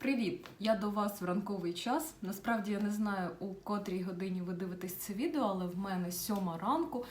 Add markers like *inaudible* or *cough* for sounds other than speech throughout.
Привіт! Я до вас в ранковий час. Насправді я не знаю, у котрій годині ви дивитесь це відео, але в мене сьома ранку.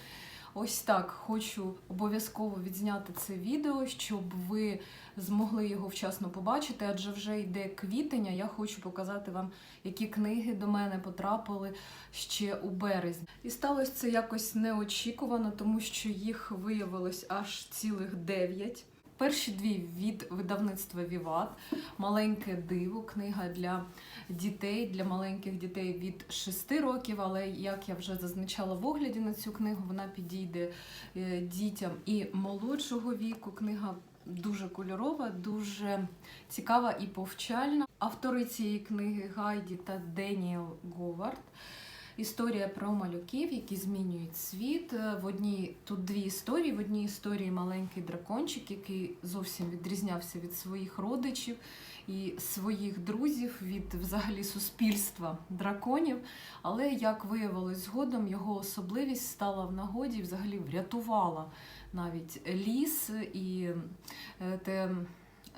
Ось так хочу обов'язково відзняти це відео, щоб ви змогли його вчасно побачити, адже вже йде квітень, я хочу показати вам, які книги до мене потрапили ще у березні. І сталося це якось неочікувано, тому що їх виявилось аж цілих дев'ять. Перші дві від видавництва Віват, маленьке диво, книга для дітей, для маленьких дітей від 6 років. Але як я вже зазначала в огляді на цю книгу, вона підійде е, дітям і молодшого віку. Книга дуже кольорова, дуже цікава і повчальна. Автори цієї книги Гайді та Деніел Говард. Історія про малюків, які змінюють світ. Е, В одній тут дві історії. В одній історії маленький дракончик, який зовсім відрізнявся від своїх родичів і своїх друзів, від взагалі суспільства драконів. Але як виявилось згодом, його особливість стала в нагоді, взагалі врятувала навіть ліс і е, те.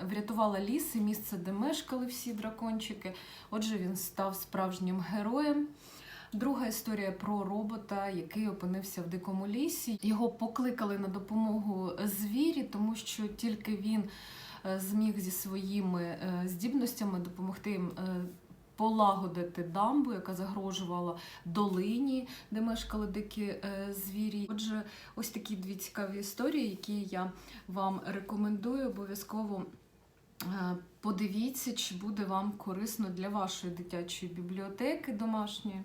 Врятувала ліс і місце, де мешкали всі дракончики. Отже, він став справжнім героєм. Друга історія про робота, який опинився в дикому лісі. Його покликали на допомогу звірі, тому що тільки він е, зміг зі своїми е, здібностями допомогти їм. е, Полагодити дамбу, яка загрожувала долині, де мешкали дикі звірі. Отже, ось такі дві цікаві історії, які я вам рекомендую. Обов'язково подивіться, чи буде вам корисно для вашої дитячої бібліотеки домашньої.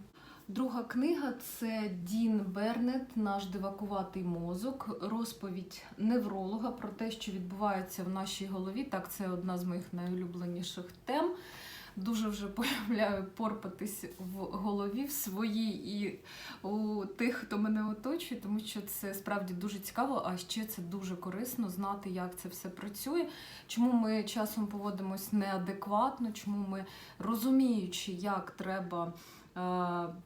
Друга книга це Дін Бернет, наш дивакуватий мозок, розповідь невролога про те, що відбувається в нашій голові. Так, це одна з моїх найулюбленіших тем. Дуже вже *laughs* полюбляю порпатись в голові в своїй і у тих, хто мене оточує, тому що це справді дуже цікаво, а ще це дуже корисно знати, як це все працює, чому ми часом поводимось неадекватно, чому ми розуміючи, як треба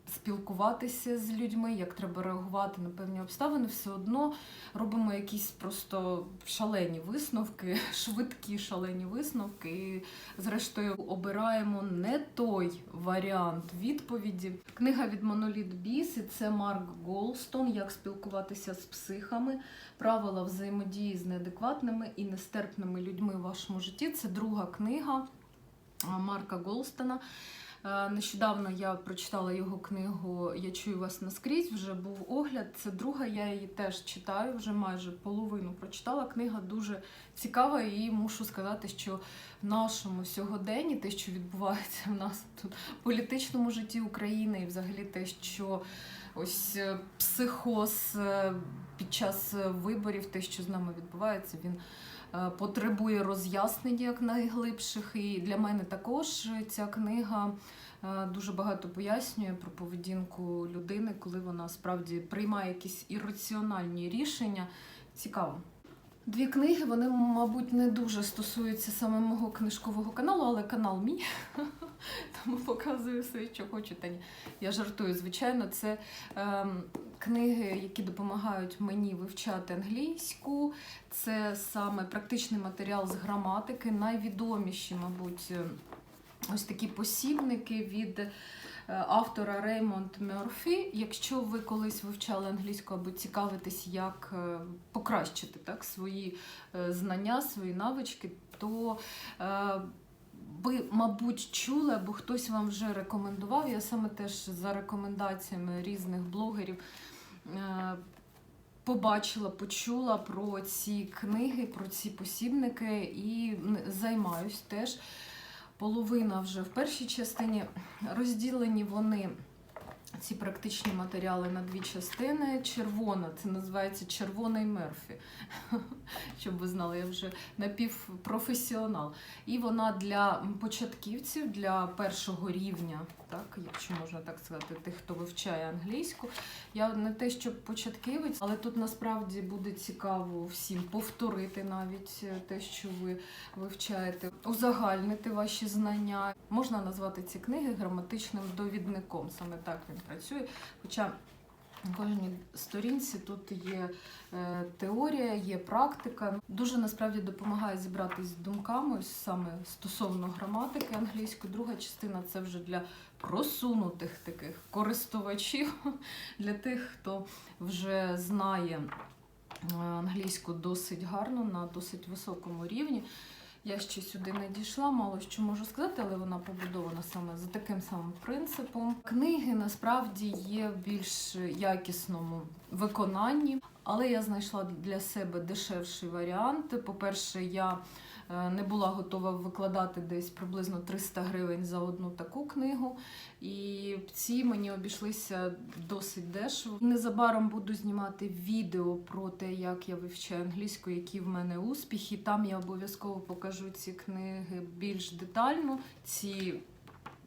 спілкуватися з людьми, як треба реагувати на певні обставини, все одно робимо якісь просто шалені висновки, *laughs* швидкі шалені висновки. І, зрештою, обираємо не той варіант відповіді. Книга від Моноліт Біс, і це Марк Голстон, як спілкуватися з психами, правила взаємодії з неадекватними і нестерпними людьми в вашому житті. Це друга книга Марка Голстона. Е, Нещодавно я прочитала його книгу Я чую вас наскрізь. Вже був огляд. Це друга, я її теж читаю, вже майже половину прочитала. Книга дуже цікава, і мушу сказати, що в нашому сьогоденні, те, що відбувається в нас тут в політичному житті України, і взагалі те, що ось е, психоз е, під час виборів, те, що з нами відбувається, він потребує роз'яснень як найглибших. І для мене також ця книга е, дуже багато пояснює про поведінку людини, коли вона справді приймає якісь ірраціональні рішення. Цікаво. Дві книги, вони, мабуть, не дуже стосуються саме мого книжкового каналу, але канал мій. *laughs* Тому показую все, що хочу. Та ні. Я жартую, звичайно, це ем, книги, які допомагають мені вивчати англійську. Це саме практичний матеріал з граматики, найвідоміші, мабуть, е, ось такі посібники від е, автора Реймонд Мерфі. Якщо ви колись вивчали англійську або цікавитесь, як е, покращити так, свої е, знання, свої навички, то е, ви, мабуть, чули, або хтось вам вже рекомендував. Я саме теж за рекомендаціями різних блогерів е, побачила, почула про ці книги, про ці посібники і займаюсь теж. Половина вже в першій частині розділені вони. Ці практичні матеріали на дві частини. Червона, це називається червоний мерфі. *laughs* Щоб ви знали, я вже напівпрофесіонал. І вона для початківців, для першого рівня, так, якщо можна так сказати, тих, хто вивчає англійську. Я не те, щоб початківець, але тут насправді буде цікаво всім повторити навіть е, те, що ви вивчаєте, узагальнити ваші знання. Можна назвати ці книги граматичним довідником. Саме так він працює. Хоча На кожній сторінці тут є е, теорія, є практика. Дуже насправді допомагає зібратись з думками саме стосовно граматики англійської. Друга частина це вже для просунутих таких користувачів, *laughs* для тих, хто вже знає е, англійську досить гарно, на досить високому рівні. Я ще сюди не дійшла, мало що можу сказати, але вона побудована саме за таким самим принципом. Книги насправді є в більш якісному виконанні, але я знайшла для себе дешевший варіант. По-перше, я не була готова викладати десь приблизно 300 гривень за одну таку книгу. І ці мені обійшлися досить дешево. Незабаром буду знімати відео про те, як я вивчаю англійську, які в мене успіхи. Там я обов'язково покажу ці книги більш детально. Ці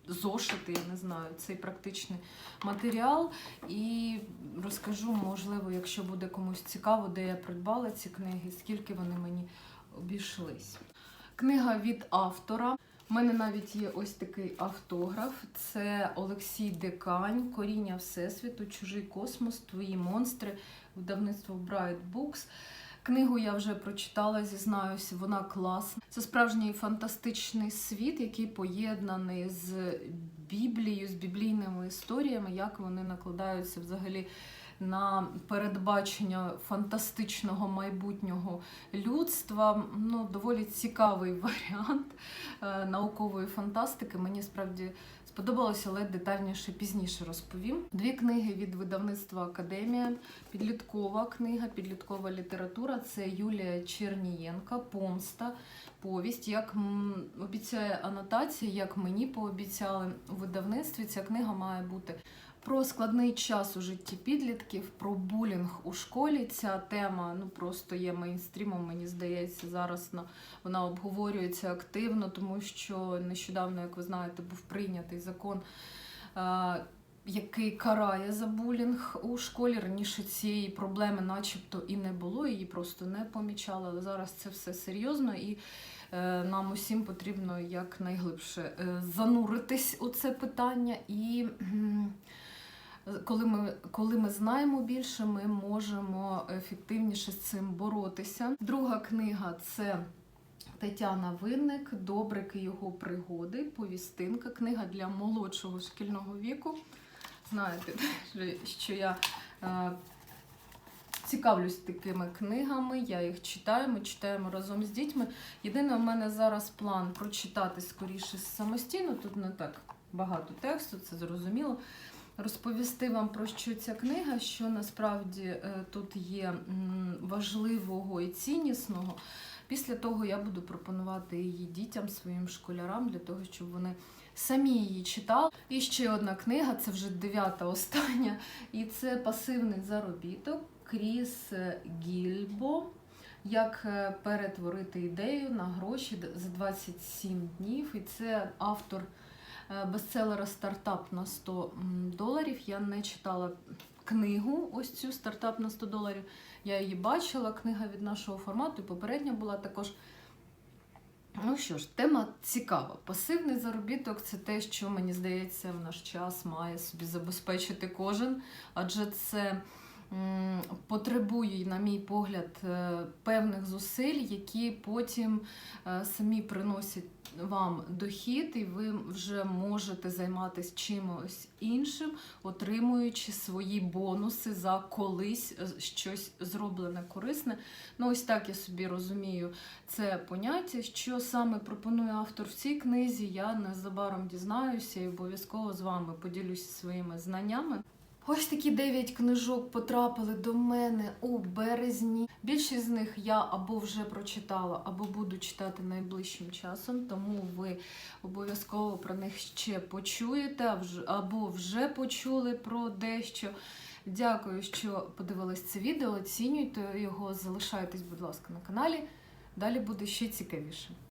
зошити, я не знаю, цей практичний матеріал. І розкажу, можливо, якщо буде комусь цікаво, де я придбала ці книги, скільки вони мені обійшлись. Книга від автора. У мене навіть є ось такий автограф. Це Олексій Декань, Коріння Всесвіту, Чужий космос, Твої монстри, видавництво Bright Books. Книгу я вже прочитала, зізнаюся, вона класна. Це справжній фантастичний світ, який поєднаний з Біблією, з біблійними історіями, як вони накладаються взагалі на передбачення фантастичного майбутнього людства. Ну, доволі цікавий *laughs* варіант е, наукової фантастики. Мені справді сподобалося, але детальніше пізніше розповім. Дві книги від видавництва Академія, підліткова книга, підліткова література. Це Юлія Чернієнка, Помста. Повість, як обіцяє анотація, як мені пообіцяли у видавництві, ця книга має бути про складний час у житті підлітків, про булінг у школі. Ця тема ну просто є мейнстрімом. Мені здається, зараз на вона обговорюється активно, тому що нещодавно, як ви знаєте, був прийнятий закон. е, який карає за булінг у школі. Раніше цієї проблеми, начебто, і не було, її просто не помічали. Але зараз це все серйозно і е, нам усім потрібно якнайглибше е, зануритись у це питання. І коли ми, коли ми знаємо більше, ми можемо ефективніше з цим боротися. Друга книга це. Тетяна Винник, Добрик і його пригоди, повістинка, книга для молодшого шкільного віку. Знаєте, що я е, цікавлюсь такими книгами, я їх читаю, ми читаємо разом з дітьми. Єдине, у мене зараз план прочитати скоріше самостійно, тут не так багато тексту, це зрозуміло. Розповісти вам про що ця книга, що насправді е, тут є важливого і ціннісного. Після того я буду пропонувати її дітям, своїм школярам, для того, щоб вони самі її читали. І ще одна книга, це вже дев'ята остання, і це пасивний заробіток Кріс Гільбо. Як е, перетворити ідею на гроші за 27 днів. І це автор бестселера Стартап на 100 доларів. Я не читала книгу, ось цю стартап на 100 доларів. Я її бачила, книга від нашого формату, і попередня була також. Ну що ж, тема цікава. Пасивний заробіток це те, що мені здається, в наш час має собі забезпечити кожен, адже це потребує, на мій погляд, е, певних зусиль, які потім е, самі приносять вам дохід, і ви вже можете займатися чимось іншим, отримуючи свої бонуси за колись е, щось зроблене корисне. Ну, ось так я собі розумію це поняття. Що саме пропонує автор в цій книзі, я незабаром дізнаюся і обов'язково з вами поділюся своїми знаннями. Ось такі 9 книжок потрапили до мене у березні. Більшість з них я або вже прочитала, або буду читати найближчим часом, тому ви обов'язково про них ще почуєте, або вже почули про дещо. Дякую, що подивились це відео. Оцінюйте його, залишайтесь, будь ласка, на каналі. Далі буде ще цікавіше.